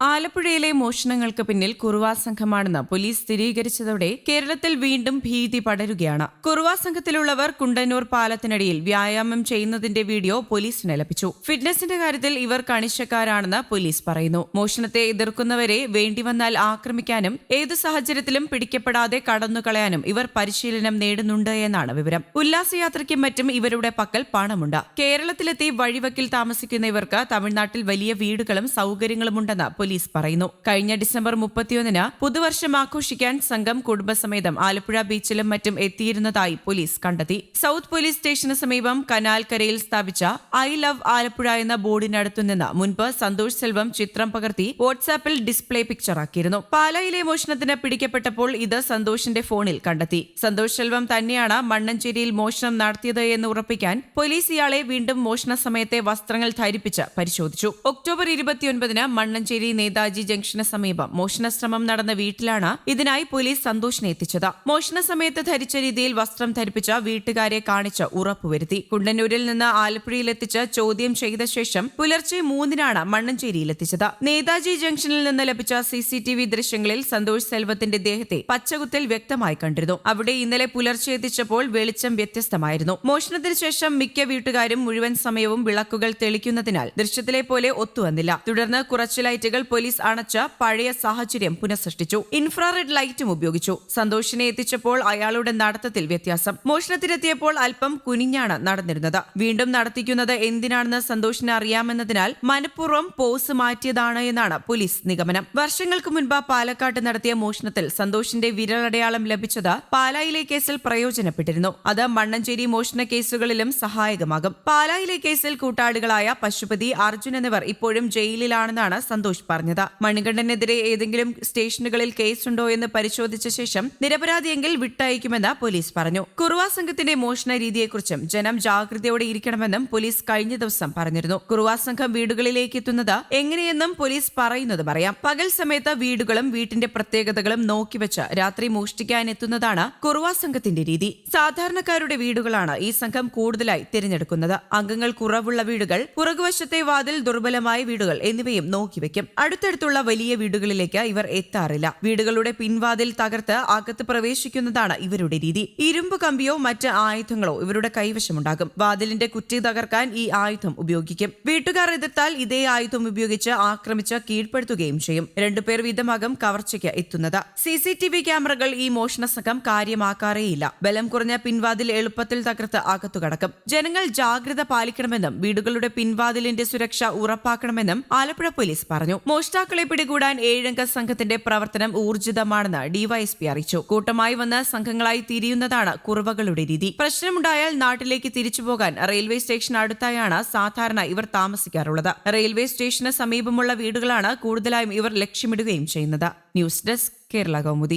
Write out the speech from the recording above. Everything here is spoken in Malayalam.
ആലപ്പുഴയിലെ മോഷണങ്ങൾക്ക് പിന്നിൽ കുറുവാ സംഘമാണെന്ന് പോലീസ് സ്ഥിരീകരിച്ചതോടെ കേരളത്തിൽ വീണ്ടും ഭീതി പടരുകയാണ്. കുറുവാ സംഘത്തിലുള്ളവർ കുണ്ടന്നൂർ പാലത്തിനടിയിൽ വ്യായാമം ചെയ്യുന്നതിന്റെ വീഡിയോ പോലീസിന് ലഭിച്ചു. ഫിറ്റ്നസിന്റെ കാര്യത്തിൽ ഇവർ കണിശക്കാരാണെന്ന് പോലീസ് പറയുന്നു. മോഷണത്തെ എതിർക്കുന്നവരെ വേണ്ടിവന്നാൽ ആക്രമിക്കാനും ഏതു സാഹചര്യത്തിലും പിടിക്കപ്പെടാതെ കടന്നുകളയാനും ഇവർ പരിശീലനം നേടുന്നുണ്ട് എന്നാണ് വിവരം. ഉല്ലാസയാത്രയ്ക്കും മറ്റും ഇവരുടെ പക്കൽ പണമുണ്ട്. കേരളത്തിലെത്തി വഴിവക്കിൽ താമസിക്കുന്ന ഇവർക്ക് തമിഴ്നാട്ടിൽ വലിയ വീടുകളും സൗകര്യങ്ങളുമുണ്ടെന്ന് പോലീസ് പറയുന്നു. കഴിഞ്ഞ ഡിസംബർ മുപ്പത്തിയൊന്നിന് പുതുവർഷം ആഘോഷിക്കാൻ സംഘം കുടുംബസമേതം ആലപ്പുഴ ബീച്ചിലും മറ്റും എത്തിയിരുന്നതായി പോലീസ് കണ്ടെത്തി. സൗത്ത് പോലീസ് സ്റ്റേഷന് സമീപം കനാൽക്കരയിൽ സ്ഥാപിച്ച ഐ ലവ് ആലപ്പുഴ എന്ന ബോർഡിനടുത്തുനിന്ന് മുൻപ് സന്തോഷ് സെൽവം ചിത്രം പകർത്തി വാട്സാപ്പിൽ ഡിസ്പ്ലേ പിക്ചർ ആക്കിയിരുന്നു. പാലായിലെ മോഷണത്തിന് പിടിക്കപ്പെട്ടപ്പോൾ ഇത് സന്തോഷിന്റെ ഫോണിൽ കണ്ടെത്തി. സന്തോഷ് സെൽവം തന്നെയാണ് മണ്ണഞ്ചേരിയിൽ മോഷണം നടത്തിയത് എന്ന് ഉറപ്പിക്കാൻ പോലീസ് ഇയാളെ വീണ്ടും മോഷണ സമയത്തെ വസ്ത്രങ്ങൾ ധരിപ്പിച്ച് പരിശോധിച്ചു. ഒക്ടോബർ ഇരുപത്തിയൊൻപതിന് മണ്ണഞ്ചേരി നേതാജി ജംഗ്ഷന് സമീപം മോഷണശ്രമം നടന്ന വീട്ടിലാണ് ഇതിനായി പോലീസ് സന്തോഷിനെ എത്തിച്ചത്. മോഷണ സമയത്ത് ധരിച്ച രീതിയിൽ വസ്ത്രം ധരിപ്പിച്ച വീട്ടുകാരെ കാണിച്ച് ഉറപ്പുവരുത്തി. കുണ്ടന്നൂരിൽ നിന്ന് ആലപ്പുഴയിലെത്തിച്ച് ചോദ്യം ചെയ്ത ശേഷം പുലർച്ചെ മൂന്നിനാണ് മണ്ണഞ്ചേരിയിലെത്തിച്ചത്. നേതാജി ജംഗ്ഷനിൽ നിന്ന് ലഭിച്ച സിസിടിവി ദൃശ്യങ്ങളിൽ സന്തോഷ് സെൽവത്തിന്റെ ദേഹത്തെ പച്ചകുത്തൽ വ്യക്തമായി കണ്ടിരുന്നു. അവിടെ ഇന്നലെ പുലർച്ചെ എത്തിച്ചപ്പോൾ വെളിച്ചം വ്യത്യസ്തമായിരുന്നു. മോഷണത്തിന് ശേഷം മിക്ക വീട്ടുകാരും മുഴുവൻ സമയവും വിളക്കുകൾ തെളിക്കുന്നതിനാൽ ദൃശ്യത്തിലെ പോലെ ഒത്തുവന്നില്ല. തുടർന്ന് കുറച്ച് ലൈറ്റുകൾ പോലീസ് അണച്ച പഴയ സാഹചര്യം പുനഃസൃഷ്ടിച്ചു. ഇൻഫ്രാറെഡ് ലൈറ്റും ഉപയോഗിച്ചു. സന്തോഷിനെ എത്തിച്ചപ്പോൾ അയാളുടെ നടത്തത്തിൽ വ്യത്യാസം. മോഷണത്തിനെത്തിയപ്പോൾ അല്പം കുനിഞ്ഞാണ് നടന്നിരുന്നത്. വീണ്ടും നടത്തിക്കുന്നത് എന്തിനാണെന്ന് സന്തോഷിന് അറിയാമെന്നതിനാൽ മനഃപൂർവം പോസ് മാറ്റിയതാണ് എന്നാണ് പോലീസ് നിഗമനം. വർഷങ്ങൾക്ക് മുൻപ് പാലക്കാട്ട് നടത്തിയ മോഷണത്തിൽ സന്തോഷിന്റെ വിരലടയാളം ലഭിച്ചത് പാലായിലെ കേസിൽ പ്രയോജനപ്പെട്ടിരുന്നു. അത് മണ്ണഞ്ചേരി മോഷണ കേസുകളിലും സഹായകമാകും. പാലായിലെ കേസിൽ കൂട്ടാളികളായ പശുപതി അർജുൻ എന്നിവർ ഇപ്പോഴും ജയിലിലാണെന്നാണ് സന്തോഷ് പറഞ്ഞത് മണികണ്ഠനെതിരെ ഏതെങ്കിലും സ്റ്റേഷനുകളിൽ കേസുണ്ടോ എന്ന് പരിശോധിച്ച ശേഷം നിരപരാധിയെങ്കിൽ വിട്ടയക്കുമെന്ന് പോലീസ് പറഞ്ഞു. കുറുവ സംഘത്തിന്റെ മോഷണ രീതിയെക്കുറിച്ചും ജനം ജാഗ്രതയോടെ ഇരിക്കണമെന്നും പോലീസ് കഴിഞ്ഞ ദിവസം പറഞ്ഞിരുന്നു. കുറുവ സംഘം വീടുകളിലേക്ക് എത്തുന്നത് എങ്ങനെയെന്നും പോലീസ് പറയുന്നത് പറയാം. പകൽ സമയത്ത് വീടുകളും വീട്ടിന്റെ പ്രത്യേകതകളും നോക്കിവെച്ച് രാത്രി മോഷ്ടിക്കാൻ എത്തുന്നതാണ് കുറുവ സംഘത്തിന്റെ രീതി. സാധാരണക്കാരുടെ വീടുകളാണ് ഈ സംഘം കൂടുതലായി തിരഞ്ഞെടുക്കുന്നത്. അംഗങ്ങൾ കുറവുള്ള വീടുകൾ പുറകുവശത്തെ വാതിൽ ദുർബലമായ വീടുകൾ എന്നിവയും നോക്കിവെക്കും അടുത്തടുത്തുള്ള വലിയ വീടുകളിലേക്ക് ഇവർ എത്താറില്ല. വീടുകളുടെ പിൻവാതിൽ തകർത്ത് അകത്ത് പ്രവേശിക്കുന്നതാണ് ഇവരുടെ രീതി. ഇരുമ്പ് കമ്പിയോ മറ്റ് ആയുധങ്ങളോ ഇവരുടെ കൈവശമുണ്ടാകും. വാതിലിന്റെ കുറ്റി തകർക്കാൻ ഈ ആയുധം ഉപയോഗിക്കും. വീട്ടുകാർ എതിർത്താൽ ഇതേ ആയുധം ഉപയോഗിച്ച് ആക്രമിച്ച് കീഴ്പ്പെടുത്തുകയും ചെയ്യും. രണ്ടുപേർ വീതമാകും കവർച്ചയ്ക്ക് എത്തുന്നത്. സി സി ടി വി ക്യാമറകൾ ഈ മോഷണ സംഘം കാര്യമാക്കാറേയില്ല. ബലം കുറഞ്ഞ പിൻവാതിൽ എളുപ്പത്തിൽ തകർത്ത് അകത്തു കടക്കും. ജനങ്ങൾ ജാഗ്രത പാലിക്കണമെന്നും വീടുകളുടെ പിൻവാതിലിന്റെ സുരക്ഷ ഉറപ്പാക്കണമെന്നും ആലപ്പുഴ പോലീസ് പറഞ്ഞു. മോഷ്ടാക്കളെ പിടികൂടാൻ ഏഴംഗ സംഘത്തിന്റെ പ്രവർത്തനം ഊർജിതമാണെന്ന് ഡിവൈഎസ്പി അറിയിച്ചു. കൂട്ടമായി വന്ന് സംഘങ്ങളായി തിരിയുന്നതാണ് കുറവകളുടെ രീതി. പ്രശ്നമുണ്ടായാൽ നാട്ടിലേക്ക് തിരിച്ചു പോകാൻ റെയിൽവേ സ്റ്റേഷൻ അടുത്തായാണ് സാധാരണ ഇവർ താമസിക്കാറുള്ളത്. റെയിൽവേ സ്റ്റേഷന് സമീപമുള്ള വീടുകളാണ് കൂടുതലായും ഇവർ ലക്ഷ്യമിടുകയും ചെയ്യുന്നത്. News desk Kerala Kaumudi.